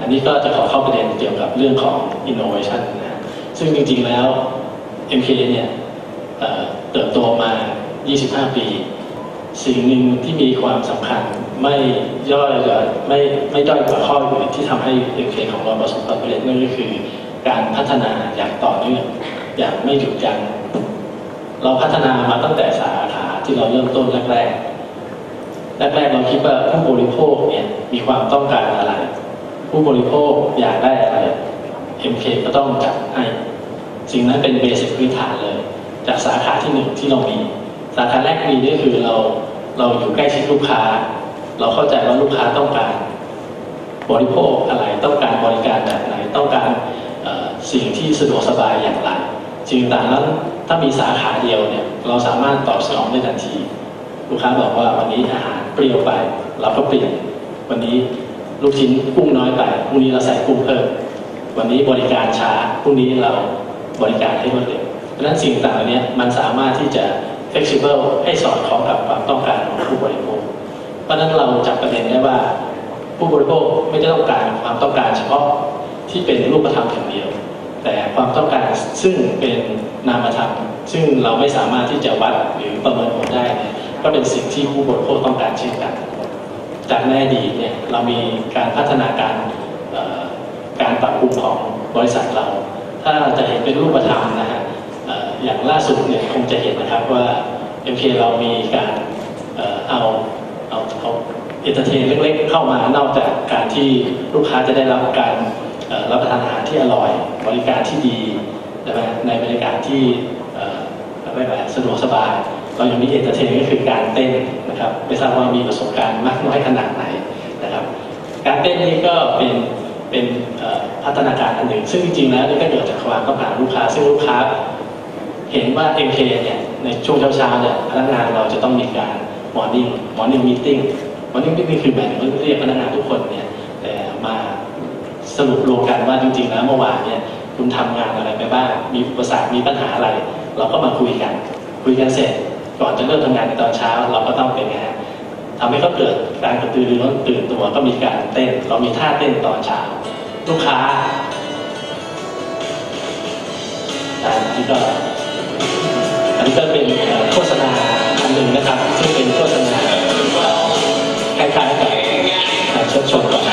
อันนี้ก็จะขอเข้าประเด็นเกี่ยวกับเรื่องของ innovation นะฮะซึ่งจริงๆแล้ว MK เนี่ยเติบโตมา 25 ปี สิ่งหนึ่งที่มีความสำคัญไม่ย่อยกว่าไม่ไม่ด้อยกว่าข้ออื่นที่ทำให้ MK ของเราประสบความสำเร็จนั่นก็คือการพัฒนาอย่างต่อเนื่องอย่างไม่หยุดยั้งเราพัฒนามาตั้งแต่สาขาที่เราเริ่มต้นแรกๆแรกๆเราคิดว่าผู้บริโภคเนี่ยมีความต้องการอะไร ผู้บริโภคอยากได้อะไร MK ก็ต้องจัดให้สิ่งนั้นเป็นเบสิกพื้นฐานเลย จากสาขาที่หนึ่งที่เรามี สาขาแรกมีนี่คือเราเราอยู่ใกล้ชิดลูกค้า เราเข้าใจว่าลูกค้าต้องการ บริโภคอะไรต้องการบริการแบบไหนต้องการสิ่งที่สะดวกสบายอย่างไรสิ่งต่างนั้นถ้ามีสาขาเดียวเนี่ยเราสามารถตอบสนองได้ทันที ลูกค้าบอกว่าวันนี้อาหารเปรี้ยวไป เราก็เปลี่ยนวันนี้ ลูกชิ้นกุ้งน้อยไปพรุ่งนี้เราใส่กุ้งเพิ่ม วันนี้บริการช้าพรุ่งนี้เราบริการให้รวดเร็วเพราะฉะนั้นสิ่งต่างๆเหล่านี้มันสามารถที่จะ flexible ให้สอดคล้องกับความต้องการของผู้บริโภค เพราะฉะนั้นเราจับประเด็นได้ว่า ผู้บริโภคไม่ได้ต้องการความต้องการเฉพาะที่เป็นรูปธรรมอย่างเดียว แต่ความต้องการซึ่งเป็นนามธรรมซึ่งเราไม่สามารถที่จะวัดหรือประเมินผลได้นะก็เป็นสิ่งที่ผู้บริโภคต้องการเช่นกัน จากในอดีตเนี่ยเรามีการพัฒนาการการปรับปรุงของบริษัทเรา ถ้าจะเห็นเป็นรูปธรรมนะฮะอย่างล่าสุดเนี่ยคงจะเห็นนะครับว่า MK เรามีการเออเอาเอาเอาเอนเตอร์เทนเล็กๆ เข้ามานอกจากการที่ลูกค้าจะได้รับการรับประทานอาหารที่อร่อย บริการที่ดีใช่ไหมในบรรยากาศที่เอ่อเรียกว่าสะดวกสบาย เรายังมีเอนเตอร์เทนก็คือการเต้นนะครับไม่ทราบว่ามีประสบการณ์มากน้อยขนาดไหนนะครับ การเต้นนี้ก็เป็นเป็นพัฒนาการอันหนึ่ง ซึ่งจริงๆแล้วนี่ก็เกิดจากความต้องการลูกค้า ซึ่งลูกค้า เห็นว่า MK เนี่ยในช่วงเช้าๆเนี่ยพนักงานเราจะต้องมีการ morning morning meeting morning meeting คือหมายถึงเรียกพนักงานทุกคนเนี่ยมาสรุปรวมกันว่าจริงๆแล้วเมื่อวานเนี่ยคุณทำงานอะไรไปบ้างมีอุปสรรคมีปัญหาอะไร เราก็มาคุยกัน คุยกันเสร็จ ก่อนจะเริ่มทำงานในตอนเช้า เราก็ต้องเป็นไงฮะทำให้เขาเกิดการกระตือรือร้นตื่นตัวก็มีการเต้น เรามีท่าเต้นตอนเช้า ลูกค้าอันนี้ก็อันนี้ก็เป็นโฆษณาอันหนึ่งนะครับ ซึ่งเป็นโฆษณาคล้ายๆกับชิดชมก่อน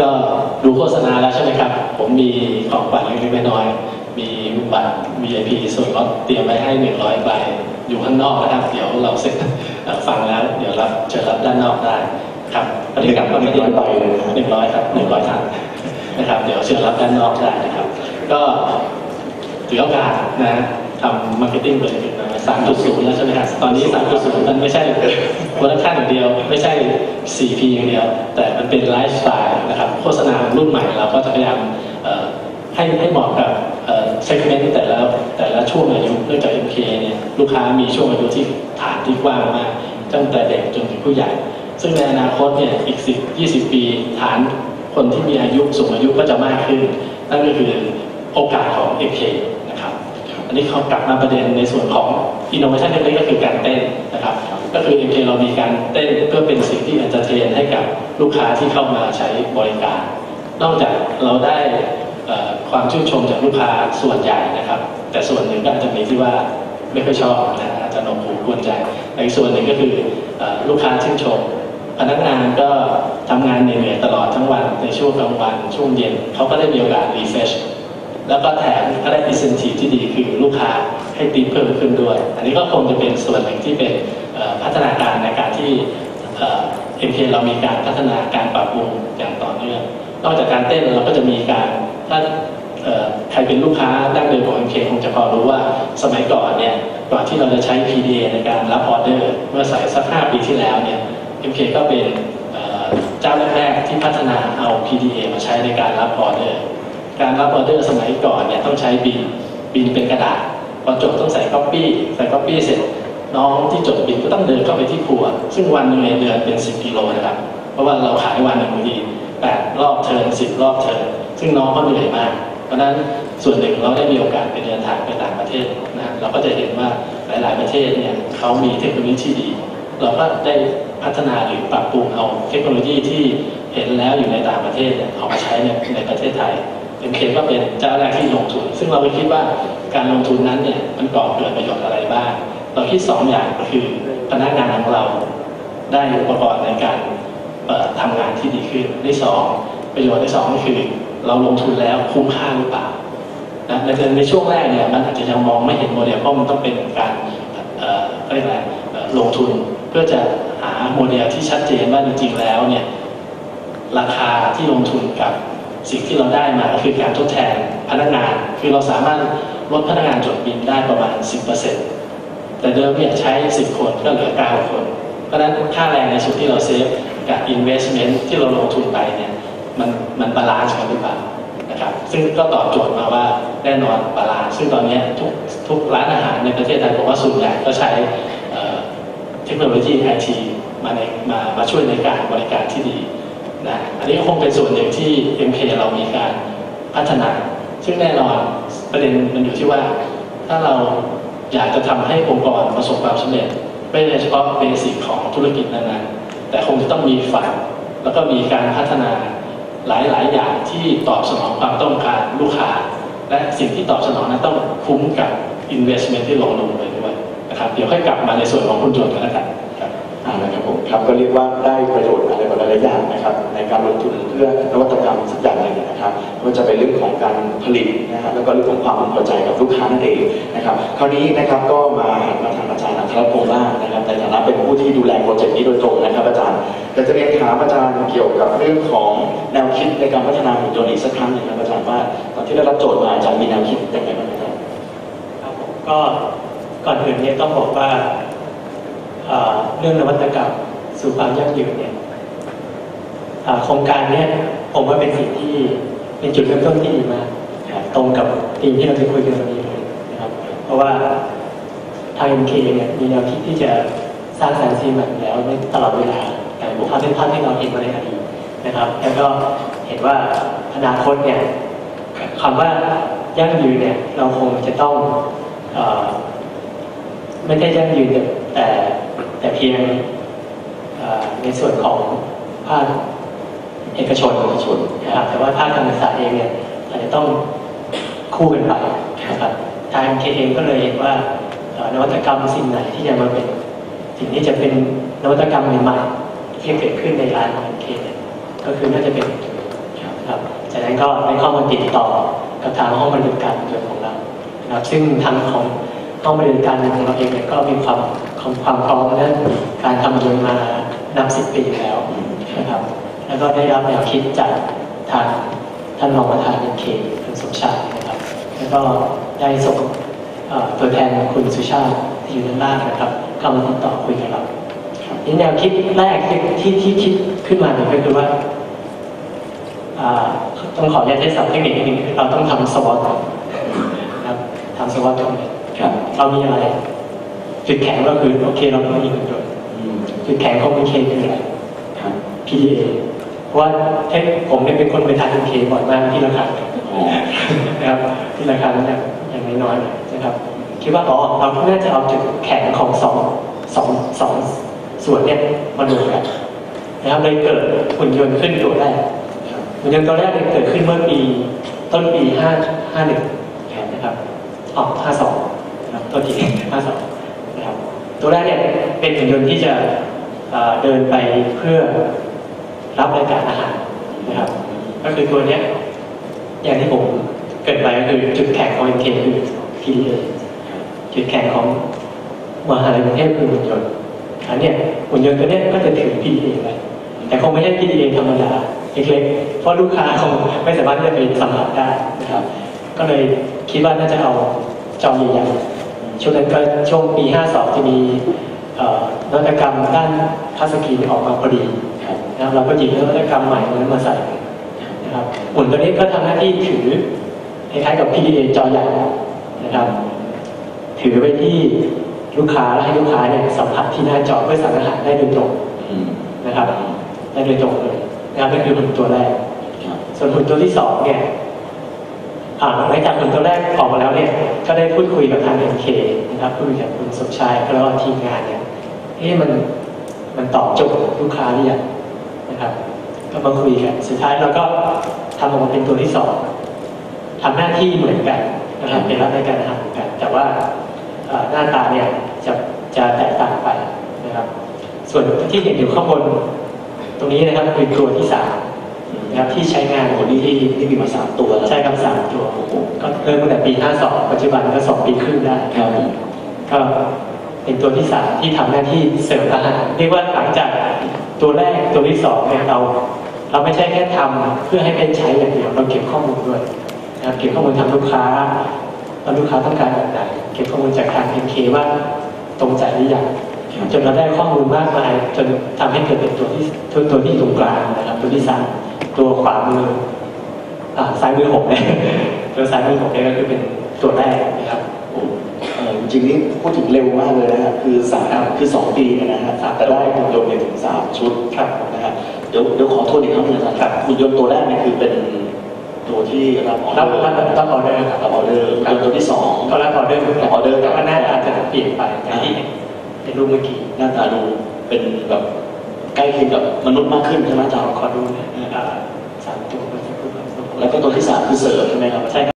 ก็ดูโฆษณาแล้วใช่ไหมครับ ผมมีของขวัญเล็กๆน้อยมีบัตร VIP ส่วนลดเตรียมไว้ให้ 100 ใบ อยู่ข้างนอกนะครับ เดี๋ยวเราเสร็จฟังแล้ว เดี๋ยวรับจะรับด้านนอกได้ครับปฏิกับก็ไม่ร้อยใบหนึ่งร้อยครับหนึ่งร้อยท่านนะครับ เดี๋ยวเชิญรับด้านนอกได้นะครับ ก็ถือโอกาสนะทำมาร์เก็ตติ้งเป็นจุดนะ 3.0 แล้วใช่ไหมครับตอนนี้สามันไม่ใช่โปรดักชันอย่างเดียว ไม่ใช่ 4P อย่างเดียว แต่มันเป็นไลฟ์สไตล์นะครับ โฆษณารุ่นใหม่เราก็จะพยายามให้ให้เหมาะกับเซกเมนต์แต่ละแต่ละช่วงอายุเนื่องจาก MK เนี่ยลูกค้ามีช่วงอายุที่ฐานที่กว้างมากตั้งแต่เด็กจนถึงผู้ใหญ่ ซึ่งในอนาคตเนี่ยอีกสิบยี่สิบปีฐานคนที่มีอายุสูงอายุก็จะมากขึ้น นั่นก็คือโอกาสของเอเค อันนี้เขากลับมาประเด็นในส่วนของ innovation เล็กๆก็คือการเต้นนะครับ ก็คือ MK เรามีการเต้นเพื่อเป็นสิ่งที่ entertain ให้กับลูกค้าที่เข้ามาใช้บริการ นอกจากเราได้ความชื่นชมจากลูกค้าส่วนใหญ่นะครับ แต่ส่วนหนึ่งก็อาจจะมีที่ว่าไม่ค่อยชอบนะอาจจะนวกหูกวนใจแต่อีกส่วนหนึ่งก็คืออลูกค้าชื่นชม พนักงานก็ทำงานเหนื่อยตลอดทั้งวันในช่วงกลางวันช่วงเย็นเขาก็ได้มีโอกาส refresh แล้วก็แถมก็ได้ incentive ที่ดีคือลูกค้าให้ตีเพิ่มขึ้นด้วย อันนี้ก็คงจะเป็นส่วนหนึ่งที่เป็นพัฒนาการในการที่เอ่อ MK เรามีการพัฒนาการปรับปรุงอย่างต่อเนื่อง นอกจากการเต้นเราก็จะมีการถ้าใครเป็นลูกค้าดั้งเดิมของ MK คงจะพอรู้ว่าสมัยก่อนเนี่ยก่อนที่เราจะใช้ PDA ในการรับออเดอร์ เมื่อใส่สัก5ปีที่แล้วเนี่ย MK ก็เป็นเอ่อเจ้าแรกๆที่พัฒนาเอา PDA มาใช้ในการรับออเดอร์ การรับออเดอร์สมัยก่อนเนี่ยต้องใช้บินบินเป็นกระดาษพอจบต้องใส่ก๊อปปี้ใส่ก๊อปปี้เสร็จน้องที่จดบินก็ต้องเดินเข้าไปที่ครัว ซึ่งวันหนึงเนี่ยเดือนเป็น 10 กิโลนะครับ เพราะว่าเราขายวันหนึ่งบางทีแปดรอบเทิร์นสิบรอบเทิร์นซึ่งน้องเขาเหนื่อยมาก เพราะนั้นส่วนหนึ่งเราได้มีโอกาสไปเดินทางไปต่างประเทศนะเราก็จะเห็นว่าหลาย ๆ ประเทศเนี่ยเขามีเทคโนโลยีที่ดี เราก็ได้พัฒนาหรือปรับปรุงเอาเทคโนโลยีที่เห็นแล้วอยู่ในต่างประเทศเอามาใช้ในประเทศไทย MK ก็เป็นเจ้าแรกที่ลงทุน ซึ่งเราก็คิดว่าการลงทุนนั้นเนี่ยมันก่อเกิดประโยชน์อะไรบ้าง เราคิดสองอย่างคือพนักงานของเราได้อุปกรณ์ในการเอ่อทำงานที่ดีขึ้นที่สองประโยชน์ที่สองก็คือ เราลงทุนแล้วคุ้มค่าหรือเปล่านะในในช่วงแรกเนี่ยมันอาจจะยังมองไม่เห็นโมเดลเพราะมันต้องเป็นการเอ่อเรียกอะไรลงทุนเพื่อจะหาโมเดลที่ชัดเจนว่าจริงๆแล้วเนี่ยราคาที่ลงทุนกับ สิ่งที่เราได้มาก็คือการทดแทนพนักงาน คือเราสามารถลดพนักงานจดบินได้ประมาณ 10%แต่เดิมเนี่ยใช้ 10 คนก็เหลือ 9 คน เพราะฉะนั้นค่าแรงในส่วนที่เราเซฟกับ investment ที่เราลงทุนไปเนี่ยมันมันบาลานซ์กันหรือเปล่านะครับซึ่งก็ตอบโจทย์มาว่าแน่นอนบาลานซ์ซึ่งตอนนี้ทุกทุกร้านอาหารในประเทศไทยผมว่าส่วนใหญ่ก็ใช้เทคโนโลยีไอทีมาในมามาช่วยในการบริการที่ดี นะอันนี้ก็คงเป็นส่วนหนึ่งที่ MK เรามีการพัฒนา ซึ่งแน่นอนประเด็นมันอยู่ที่ว่า ถ้าเราอยากจะทำให้องค์กรประสบความสำเร็จ ไม่เฉพาะเบสิกของธุรกิจนั้นๆแต่คงจะต้องมีฝันแล้วก็มีการพัฒนาหลายๆ อย่างที่ตอบสนองความต้องการลูกค้า และสิ่งที่ตอบสนองนั้นต้องคุ้มกับ investment ที่ลงลงไปด้วยนะครับ เดี๋ยวค่อยกลับมาในส่วนของคุณโจทย์กันแล้วกันครับ นะครับผมครับก็เรียกว่าได้ประโยชน์อะไรหลายๆอย่างนะครับ ในการลงทุนเพื่อนวัตกรรมสักอย่างหนึ่งนะครับไม่ว่าจะเป็นเรื่องของการผลิตนะครับแล้วก็เรื่องของความพอใจกับลูกค้านั่นเองนะครับ คราวนี้นะครับก็มาหันมาทางอาจารย์อัครพงษ์บ้างนะครับในฐานะเป็นผู้ที่ดูแลโปรเจกต์นี้โดยตรงนะครับอาจารย์อยากจะเรียนถามอาจารย์เกี่ยวกับเรื่องของแนวคิดในการพัฒนาหุ่นยนต์อีกสักครั้งหนึ่งครับอาจารย์ว่าตอนที่ได้รับโจทย์มาอาจารย์มีแนวคิดยังไงบ้างครับครับผมก็ก่อนอื่นเนี่ยต้องบอกว่า เรื่องนวัตกรรมสู่ความยั่งยืนเนี่ยโครงการเนี้ยผมว่าเป็นสิ่งที่เป็นจุดเริ่มต้นที่ดีมากตรงกับทีมที่เราจะคุยกันวันนี้เลยนะครับ เพราะว่าทาง MK เคเนี่ยมีแนวคิดที่จะสร้างสรรค์สิ่งใหม่อยู่แล้วในตลอดเวลาแต่ผมทำเป็นภาพที่เราเห็นมาในอดีตนะครับ แล้วก็เห็นว่าอนาคตเนี่ยคำว่ายั่งยืนเนี่ยเราคงจะต้องไม่ได้ยั่งยืนแต่ แต่เพียงในส่วนของภาคเอกชนเอกชนนะครับแต่ว่าภาคการศึกษาเองเนี่ยอาจจะต้องคู่กันไปนะครับทางเคเองก็เลยเห็นว่านวัตกรรมสิ่งไหนที่จะมาเป็นสิ่งที่จะเป็นนวัตกรรมใหม่ๆที่เกิดขึ้นในร้านของเคเนี่ยก็คือน่าจะเป็นครับจากนั้นก็ได้ข้ามาติดต่อกับทางห้องบริการของเรานะครับซึ่งทางของห้องบริการของเราเองเนี่ยก็มีความ ความความพร้อมด้านการทำยนต์มานำสิบปีแล้วนะครับ แล้วก็ได้รับแนวคิดจากทางท่านรองประธานเอ็นเคคุณสมชายนะครับ แล้วก็ได้ส่งตัวแทนคุณสุชาติที่อยู่ด้านล่างนะครับเข้ามาติดต่อคุยกับเรานี่แนวคิดแรกที่ที่คิดขึ้นมาเนี่ยก็คือว่าต้องขออนุญาตใช้ศัพท์เทคนิคนิดนึงเราต้องทำสวอตนะครับทำสวอตตรงนี้ครับเรามีอะไร จุดแข็งก็คือโอเคเราต้องมีหุ่นยนต์อืมจุดแข็งของ PK คืออะไรครับ PDA เพราะว่าเทคผมเนี่ยเป็นคนไปทาน PK บ่อยมากที่ราคาอ๋อนะครับที่ราคานั้นเนี่ยอย่างน้อยๆนะครับคิดว่าอ๋อเราน่าจะเอาจุดแข็งของสองสองสองส่วนเนี่ยมารวมกันนะครับเลยเกิดหุ่นยนต์ขึ้นตัวแรกครับหุ่นยนต์ตัวแรกเนี่ยเกิดขึ้นเมื่อปีต้นปี5 51นะครับออก52นะครับตัวที52นะครับ ตัวแรกเนี่ยเป็นหุ่นยนต์ที่จะเดินไปเพื่อรับรายการอาหารนะครับ ก็คือตัวเนี้ยอย่างที่ผมเกิดไปก็คือจุดแข็งของ MK คือ PDA จุดแข็งของมหาลัยกรุงเทพคือหุ่นยนต์อันเนี้ยหุ่นยนต์ตัวเนี้ยก็จะถือ PDA ไว้แต่คงไม่ใช่ PDA ธรรมดาเล็กๆเพราะลูกค้าคงไม่สามารถที่จะไปสัมผัสได้นะครับ ก็เลยคิดว่าน่าจะเอาจอใหญ่ๆ ช่วงนั้นก็ช่วงปี 52 จะมีนวัตกรรมด้านทัชสกรีออกมาพอดีนะครับเราก็หยิบนวัตกรรมใหม่นั้นมาใส่นะครับหุ่นตัวนี้ก็ทำหน้าที่ถือคล้ายๆกับ PDA จอใหญ่นะครับ ถือไปที่ลูกค้าแล้วให้ลูกค้าเนี่ยสัมผัสที่หน้าจอเพื่อสั่งอาหารได้โดยตรงนะครับได้โดยตรงเลยนะครับนั่นคือหุ่นตัวแรก ส่วนหุ่นตัวที่สองเนี่ย หลังจากหุ่นตัวแรกออกมาแล้วเนี่ยก็ได้พูดคุยกับทาง MK นะครับพูดคุยกับคุณสมชายแล้วก็ทีมงานเนี่ยเอ๊ะมันมันตอบโจทย์ลูกค้าหรือยังนะครับก็มาคุยกันสุดท้ายเราก็ทำออกมาเป็นตัวที่สองทำหน้าที่เหมือนกันนะครับเป็นรับในการอาหารเหมือนกัน แต่ว่าหน้าตาเนี่ยจะจะแตกต่างไปนะครับ ส่วนที่เห็นอยู่ข้างบน ตรงนี้นะครับคือตัวที่สาม นะครับที่ใช้งานโอ้โหนี่ที่นี่มีมาสามตัวแล้วใช้คำสามตัวโอ้โหก็เริ่มตั้งแต่ปี 52 ปัจจุบันก็2ปีครึ่งได้ครับผมก็เป็นตัวที่สามที่ทำหน้าที่เสริมอาหารเรียกว่าหลังจากตัวแรกตัวที่สองเนี่ยเรา เราไม่ใช่แค่ทำเพื่อให้เป็นใช้อย่างเดียวเราเก็บข้อมูลด้วยนะครับเก็บข้อมูลทางลูกค้าว่าลูกค้าต้องการแบบไหนเก็บข้อมูลจากทาง MK ว่าตรงใจหรือยังจนเราได้ข้อมูลมากมายจนทำให้เกิดเป็นตัวที่ตัวตัวที่ตรงกลางนะครับตัวที่สาม ตัวขวามืออ่าซ้ายมือผมเนี่ยตัวซ้ายมือผมเนี่ยก็คือเป็นตัวแรกนะครับโอ้เอ่อจริงๆนี่พูดถึงเร็วมากเลยนะฮะคือสามคือสองปีเนี่ยนะฮะแต่ได้หุ่นยนต์เนี่ยถึงสามชุดครับนะฮะเดี๋ยวเดี๋ยวขอโทษอีกครั้งหนึงอาจารย์ครับหุ่นยนต์ตัวแรกเนี่ยคือเป็นตัวที่รับออเดรับอร์รับรับออเดอร์ครับรับออเดอร์หุ่นยนต์ตัวที่สองก็รับออเดอร์เหมือนกันออเดอร์แต่ว่าหน้าตาจะเปลี่ยนไปอย่างที่เป็นรูปเมื่อกี้หน้าตาดูเป็นแบบ ใกล้เคียงกับมนุษย์มากขึ้นใช่ไหมอาจารย์ขอดูนะอ่ยสามตัวแล้วก็ตัวที่สามคือเสริมใช่ไหมครับใช่ครับ